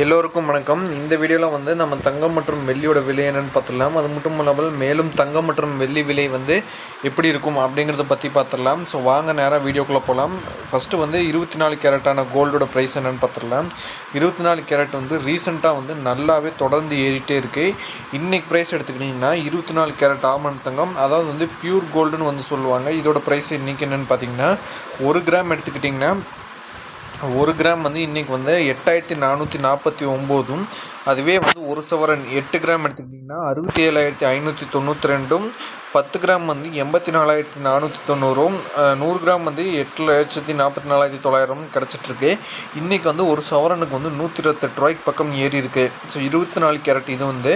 எல்லோருக்கும் வணக்கம். இந்த வீடியோவில் வந்து நம்ம தங்கம் மற்றும் வெள்ளியோட விலை என்னென்னு பார்த்துடலாம். அது மட்டும் இல்லாமல் மேலும் தங்கம் மற்றும் வெள்ளி விலை வந்து எப்படி இருக்கும் அப்படிங்கிறத பற்றி பார்த்துடலாம். ஸோ வாங்க நேராக வீடியோக்குள்ளே போகலாம் ஃபஸ்ட்டு வந்து இருபத்தி நாலு கேரட்டான கோல்டோட ப்ரைஸ் என்னென்னு பார்த்துடலாம். இருபத்தி நாலு கேரட் வந்து ரீசெண்டாக வந்து நல்லாவே தொடர்ந்து ஏறிட்டே இருக்குது இன்றைக்கி ப்ரைஸ் எடுத்துக்கிட்டிங்கன்னா இருபத்தி நாலு கேரட் ஆமன் தங்கம். அதாவது வந்து பியூர் கோல்டுன்னு வந்து சொல்லுவாங்க. இதோட ப்ரைஸ் இன்றைக்கி என்னென்னு பார்த்தீங்கன்னா ஒரு கிராம் எடுத்துக்கிட்டிங்கன்னா ஒரு கிராம் வந்து இன்றைக்கி வந்து எட்டாயிரத்தி நானூற்றி நாற்பத்தி ஒம்போதும் அதுவே வந்து ஒரு சவரன் எட்டு கிராம் எடுத்துக்கிட்டிங்கன்னா அறுபத்தி ஏழாயிரத்தி ஐநூற்றி தொண்ணூற்றி ரெண்டும் பத்து கிராம் வந்து எண்பத்தி நாலாயிரத்தி நானூற்றி தொண்ணூறும் நூறு கிராம் வந்து எட்டு லட்சத்தி நாற்பத்தி நாலாயிரத்தி தொள்ளாயிரம் கிடச்சிட்ருக்கு. இன்றைக்கி வந்து ஒரு சவரனுக்கு வந்து நூற்றி இருபத்தெட்டு ரூபாய்க்கு பக்கம் ஏறி இருக்குது ஸோ இருபத்தி நாலு கேரட் இது வந்து.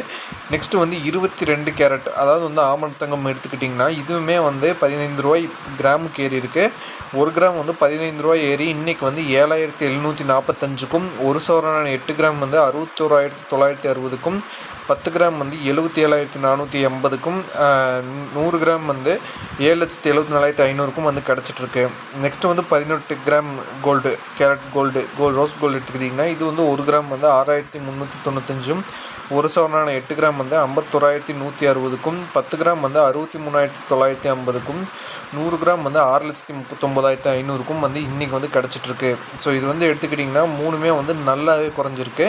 நெக்ஸ்ட்டு வந்து இருபத்தி ரெண்டு கேரட். அதாவது வந்து ஆமண் தங்கம் எடுத்துக்கிட்டிங்கன்னா இதுவுமே வந்து பதினைந்து ரூபாய் கிராமுக்கு ஏறி இருக்குது ஒரு கிராம் வந்து பதினைந்து ரூபாய் ஏறி இன்றைக்கி வந்து ஏழாயிரத்தி எழுநூற்றி நாற்பத்தஞ்சுக்கும் ஒரு சவரனான எட்டு கிராம் வந்து அறுபத்தோராயிரத்தி தொள்ளாயிரத்தி அறுபதுக்கும் பத்து கிராம் வந்து எழுபத்தி ஏழாயிரத்தி நானூற்றி எண்பதுக்கும் நூறு கிராம் வந்து ஏழு லட்சத்தி எழுபத்தி நாலாயிரத்தி ஐநூறுக்கும் வந்து கிடச்சிட்ருக்கு. நெக்ஸ்ட்டு வந்து பதினெட்டு கிராம் கோல்டு கேரட் கோல்டு கோல் ரோஸ் கோல்டு எடுத்துக்கிட்டிங்கன்னா இது வந்து ஒரு கிராம் வந்து ஆறாயிரத்தி முந்நூற்றி தொண்ணூத்தஞ்சும் ஒரு சவரனான எட்டு கிராம் வந்து ஐம்பத்தோராயிரத்தி நூற்றி அறுபதுக்கும் பத்து கிராம் வந்து அறுபத்தி மூணாயிரத்தி தொள்ளாயிரத்தி ஐம்பதுக்கும் நூறு கிராம் வந்து ஆறு லட்சத்தி முப்பத்தொம்போதாயிரத்தி ஐநூறுக்கும் வந்து இன்றைக்கி வந்து கிடச்சிட்ருக்கு. ஸோ இது வந்து எடுத்துக்கிட்டிங்கன்னா மூணுமே வந்து நல்லாவே குறைஞ்சிருக்கு.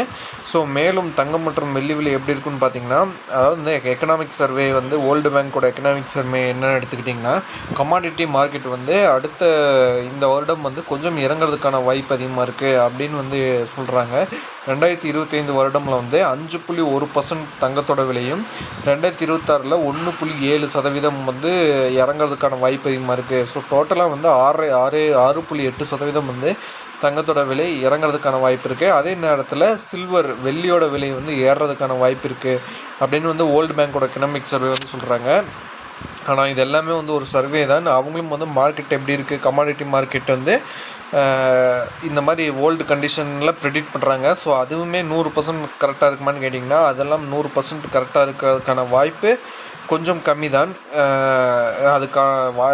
ஸோ மேலும் தங்கம் மற்றும் வெள்ளி விலை எப்படி இருக்குன்னு பார்த்தீங்கன்னா அதாவது இந்த எக்கனாமிக் சர்வே வந்து வேர்ல்டு பேங்க்கோட எக்கனாமிக் சர்வே என்னென்னு எடுத்துக்கிட்டிங்கன்னா கமாடிட்டி மார்க்கெட் வந்து அடுத்த இந்த வருடம் வந்து கொஞ்சம் இறங்குறதுக்கான வாய்ப்பு அதிகமாக இருக்குது அப்படின்னு வந்து சொல்கிறாங்க ரெண்டாயிரத்தி இருபத்தைந்து வருடமில் வந்து அஞ்சு புள்ளி ஒரு பர்சன்ட் தங்கத்தோட விலையும் ரெண்டாயிரத்தி இருபத்தாறில் ஒன்று புள்ளி ஏழு சதவீதம் வந்து இறங்குறதுக்கான வாய்ப்பு அதிகமாக இருக்குது ஸோ டோட்டலாக வந்து ஆறு ஆறு ஆறு புள்ளி எட்டு சதவீதம் வந்து தங்கத்தோட விலை இறங்குறதுக்கான வாய்ப்பு இருக்குது அதே நேரத்தில் சில்வர் வெள்ளியோட விலை வந்து ஏறுறதுக்கான வாய்ப்பு இருக்குது அப்படின்னு வந்து ஓல்டு பேங்க்கோட எக்கனாமிக் சர்வே வந்து சொல்கிறாங்க ஆனால் இது எல்லாமே வந்து ஒரு சர்வே தான். அவங்களும் வந்து மார்க்கெட் எப்படி இருக்குது கமாடிட்டி மார்க்கெட் வந்து இந்த மாதிரி ஓல்டு கண்டிஷனில் ப்ரெடிக்ட் பண்ணுறாங்க ஸோ அதுவுமே நூறு பர்சன்ட் கரெக்டாக இருக்குமான்னு கேட்டிங்கன்னா அதெல்லாம் நூறு பர்சன்ட் கரெக்டாக இருக்கிறதுக்கான வாய்ப்பு கொஞ்சம் கம்மி தான் அதுக்கா வா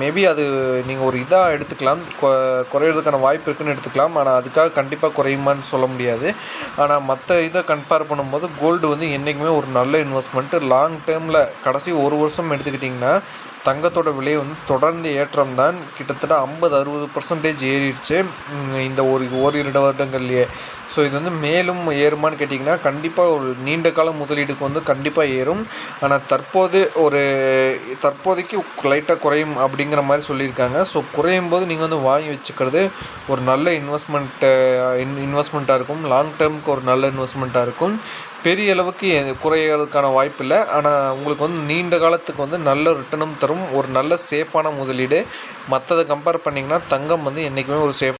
மேபி அது நீங்கள் ஒரு இதாக எடுத்துக்கலாம். கொ- குறையிறதுக்கான வாய்ப்பு இருக்குன்னு எடுத்துக்கலாம். ஆனால் அதுக்காக கண்டிப்பாக குறையுமான்னு சொல்ல முடியாது. ஆனால் மற்ற இதை கம்பேர் பண்ணும்போது கோல்டு வந்து என்றைக்குமே ஒரு நல்ல இன்வெஸ்ட்மெண்ட்டு லாங் டேர்மில் கடைசி ஒரு வருஷம் எடுத்துக்கிட்டிங்கன்னா தங்கத்தோட விலை வந்து தொடர்ந்து ஏற்றம் தான் கிட்டத்தட்ட ஐம்பது அறுபது பர்சன்டேஜ் ஏறிடுச்சு. இந்த ஒரு ஓரிரு வருடங்கள்லேயே. ஸோ இது வந்து மேலும் ஏறுமான்னு கேட்டிங்கன்னா கண்டிப்பாக ஒரு நீண்ட கால முதலீடுக்கு வந்து கண்டிப்பாக ஏறும். ஆனால் தற்போது ஒரு தற்போதைக்கு லைட்டாக குறையும் அப்படிங்கிற மாதிரி சொல்லியிருக்காங்க. ஸோ குறையும் போது நீங்கள் வந்து வாங்கி வச்சுக்கிறது ஒரு நல்ல இன்வெஸ்ட்மெண்ட்டு இன் இன்வெஸ்ட்மெண்ட்டாக இருக்கும். லாங் டேர்முக்கு ஒரு நல்ல இன்வெஸ்ட்மெண்ட்டாக இருக்கும். பெரிய அளவுக்கு குறையறதுக்கான வாய்ப்பு இல்லை. ஆனால் உங்களுக்கு வந்து நீண்ட காலத்துக்கு வந்து நல்ல ரிட்டர்னும் தரும். ஒரு நல்ல சேஃபான முதலீடு. மற்றதை கம்பேர் பண்ணிங்கன்னா தங்கம் வந்து என்றைக்குமே ஒரு சேஃப்